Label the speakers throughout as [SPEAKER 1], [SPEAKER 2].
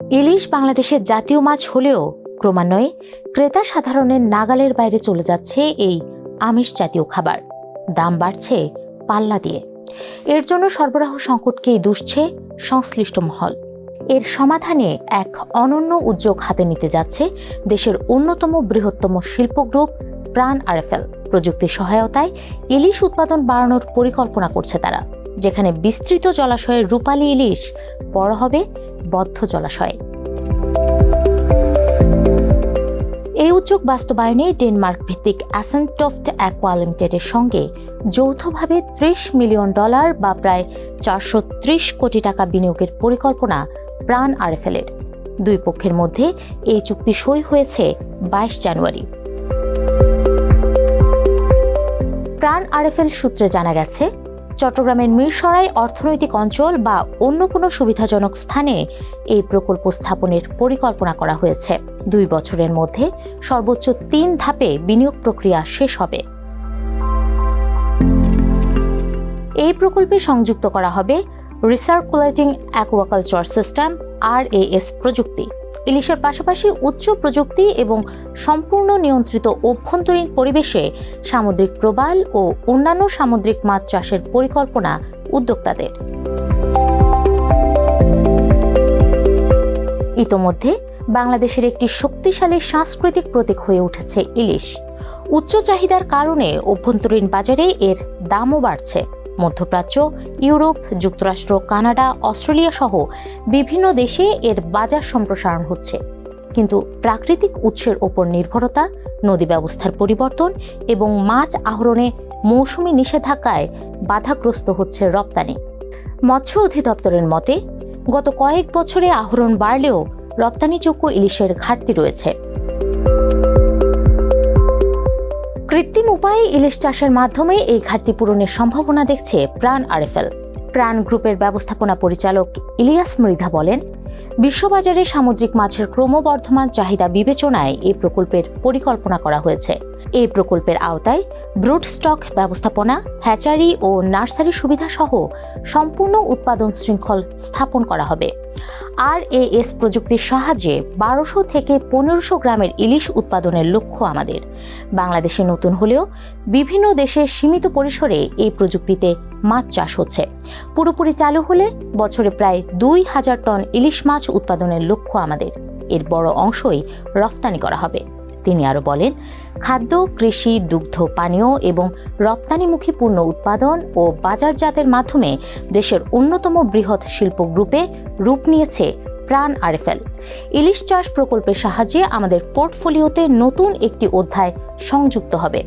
[SPEAKER 1] ইলিশ বাংলাদেশের জাতীয় মাছ হলেও ক্রমান্বয়ে ক্রেতা সাধারণের নাগালের বাইরে চলে যাচ্ছে এই আমিষ জাতীয় খাবার। দাম বাড়ছে পাল্লা দিয়ে। এর জন্য সরবরাহ সংকটকেই দুষছে সংশ্লিষ্ট মহল। এর সমাধানে এক অনন্য উদ্যোগ হাতে নিতে যাচ্ছে দেশের অন্যতম বৃহত্তম শিল্প গ্রুপ প্রাণ আরএফএল। প্রযুক্তির সহায়তায় ইলিশ উৎপাদন বাড়ানোর পরিকল্পনা করছে তারা, যেখানে বিস্তৃত জলাশয়ের রূপালী ইলিশ বড় হবে বদ্ধ জলাশয়ে। এই উদ্যোগ বাস্তবায়নে ডেনমার্ক ভিত্তিক অ্যাসেন্টফট অ্যাকোয়া লিমিটেডের সঙ্গে যৌথভাবে ত্রিশ মিলিয়ন ডলার বা প্রায় চারশো ত্রিশ কোটি টাকা বিনিয়োগের পরিকল্পনা প্রাণ আরএফএলের। দুই পক্ষের মধ্যে এই চুক্তি সই হয়েছে বাইশ জানুয়ারি। প্রাণ আরএফএল সূত্রে জানা গেছে চট্টগ্রামের মিরসরাই অর্থনৈতিক অঞ্চল বা অন্য কোনো সুবিধাজনক স্থানে এই প্রকল্প স্থাপনের পরিকল্পনা করা হয়েছে। দুই বছরের মধ্যে সর্বোচ্চ তিন ধাপে বিনিয়োগ প্রক্রিয়া শেষ হবে। এই প্রকল্পে সংযুক্ত করা হবে রিসার্কুলেটিং অ্যাকোয়াকালচার সিস্টেম আর প্রযুক্তি। ইলিশের পাশাপাশি উচ্চ প্রযুক্তি এবং সম্পূর্ণ নিয়ন্ত্রিত অভ্যন্তরীণ পরিবেশে সামুদ্রিক প্রবাল ও অন্যান্য সামুদ্রিক মাছ চাষের পরিকল্পনা উদ্যোক্তাদের। ইতোমধ্যে বাংলাদেশের একটি শক্তিশালী সাংস্কৃতিক প্রতীক হয়ে উঠেছে ইলিশ। উচ্চ চাহিদার কারণে অভ্যন্তরীণ বাজারে এর দামও বাড়ছে। মধ্যপ্রাচ্য, ইউরোপ, যুক্তরাষ্ট্র, কানাডা, অস্ট্রেলিয়া সহ বিভিন্ন দেশে এর বাজার সম্প্রসারণ হচ্ছে। কিন্তু প্রাকৃতিক উৎসের ওপর নির্ভরতা, নদী ব্যবস্থার পরিবর্তন এবং মাছ আহরণে মৌসুমি নিষেধাজ্ঞায় বাধাগ্রস্ত হচ্ছে রপ্তানি। মৎস্য অধিদপ্তরের মতে, গত কয়েক বছরে আহরণ বাড়লেও রপ্তানিযোগ্য ইলিশের ঘাটতি রয়েছে। কৃত্রিম উপায়ে ইলিশ চাষের মাধ্যমে এই ঘাটতি পূরণের সম্ভাবনা দেখছে প্রাণ আরএফএল। প্রাণ গ্রুপের ব্যবস্থাপনা পরিচালক ইলিয়াস মৃধা বলেন, বিশ্ববাজারে সামুদ্রিক মাছের ক্রমবর্ধমান চাহিদা বিবেচনায় এই প্রকল্পের পরিকল্পনা করা হয়েছে। এই প্রকল্পের আওতায় ব্রুড স্টক ব্যবস্থাপনা, হ্যাচারি ও নার্সারি সুবিধা সহ সম্পূর্ণ উৎপাদন শৃঙ্খল স্থাপন করা হবে। আর এস প্রযুক্তির সাহায্যে বারোশো থেকে পনেরোশো গ্রামের ইলিশ উৎপাদনের লক্ষ্য আমাদের। বাংলাদেশে নতুন হলেও বিভিন্ন দেশে সীমিত পরিসরে এই প্রযুক্তিতে মাছ চাষ হচ্ছে। পুরোপুরি চালু হলে বছরে প্রায় দুই হাজার টন ইলিশ মাছ উৎপাদনের লক্ষ্য আমাদের। এর বড় অংশই রফতানি করা হবে। তিনি আরও বলেন, খাদ্য, কৃষি, দুগ্ধ, পানীয় এবং রপ্তানিমুখী পূর্ণ উৎপাদন ও বাজারজাতের মাধ্যমে দেশের অন্যতম বৃহৎ শিল্প গ্রুপে রূপ নিয়েছে প্রাণ আরএফএল। ইলিশ চাষ প্রকল্পের সাহায্যে আমাদের পোর্টফোলিওতে নতুন একটি অধ্যায় সংযুক্ত হবে।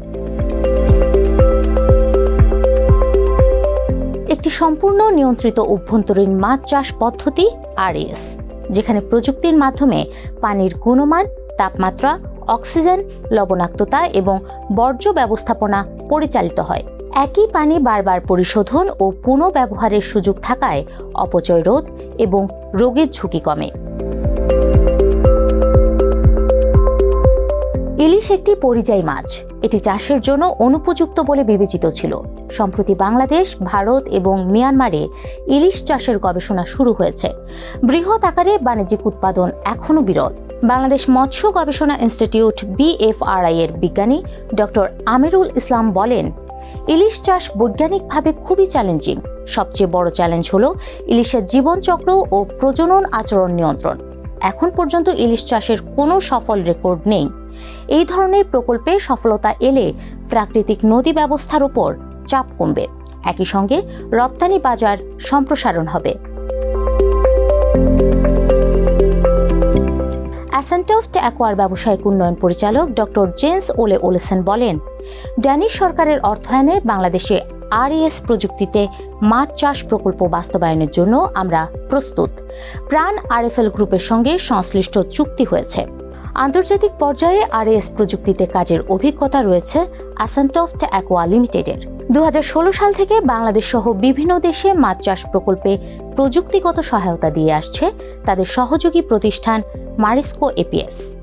[SPEAKER 1] একটি সম্পূর্ণ নিয়ন্ত্রিত অভ্যন্তরীণ মাছ চাষ পদ্ধতি আরএস যেখানে প্রযুক্তির মাধ্যমে পানির গুণমান, তাপমাত্রা অক্সিজেন, লবণাক্ততা এবং বর্জ্য ব্যবস্থাপনা পরিচালিত হয়। একই পানি বারবার পরিশোধন ও পুনঃব্যবহারের সুযোগ থাকায় অপচয় রোধ এবং রোগের ঝুঁকি কমে। ইলিশ একটি পরিযায়ী মাছ। এটি চাষের জন্য অনুপযুক্ত বলে বিবেচিত ছিল। সম্প্রতি বাংলাদেশ, ভারত এবং মিয়ানমারে ইলিশ চাষের গবেষণা শুরু হয়েছে। বৃহৎ আকারে বাণিজ্যিক উৎপাদন এখনও বিরল। বাংলাদেশ মৎস্য গবেষণা ইনস্টিটিউট বিএফআরআই এর বিজ্ঞানী ডক্টর আমিরুল ইসলাম বলেন, ইলিশ চাষ বৈজ্ঞানিকভাবে খুবই চ্যালেঞ্জিং সবচেয়ে বড় চ্যালেঞ্জ হল ইলিশের জীবনচক্র ও প্রজনন আচরণ নিয়ন্ত্রণ। এখন পর্যন্ত ইলিশ চাষের কোনো সফল রেকর্ড নেই। এই ধরনের প্রকল্পে সফলতা এলে প্রাকৃতিক নদী ব্যবস্থার উপর চাপ কমবে। একই সঙ্গে রপ্তানি বাজার সম্প্রসারণ হবে। অ্যাসেন্টফট অ্যাকোয়ার ব্যবসায়িক উন্নয়ন পরিচালক ডক্টর জেন্স ওলে ওলেসেন বলেন, ড্যানিশ সরকারের অর্থায়নে বাংলাদেশে আরইএস প্রযুক্তিতে মাছ চাষ প্রকল্প বাস্তবায়নের জন্য আমরা প্রস্তুত। প্রাণ আরএফএল গ্রুপের সঙ্গে সংশ্লিষ্ট চুক্তি হয়েছে। আন্তর্জাতিক পর্যায়ে আরএস প্রযুক্তিতে কাজের অভিজ্ঞতা রয়েছে অ্যাসেন্টফট অ্যাকোয়া লিমিটেডের। দু হাজার ষোলো সাল থেকে বাংলাদেশ সহ বিভিন্ন দেশে মাছ চাষ প্রকল্পে প্রযুক্তিগত সহায়তা দিয়ে আসছে। তাদের সহযোগী প্রতিষ্ঠান Marisco APS.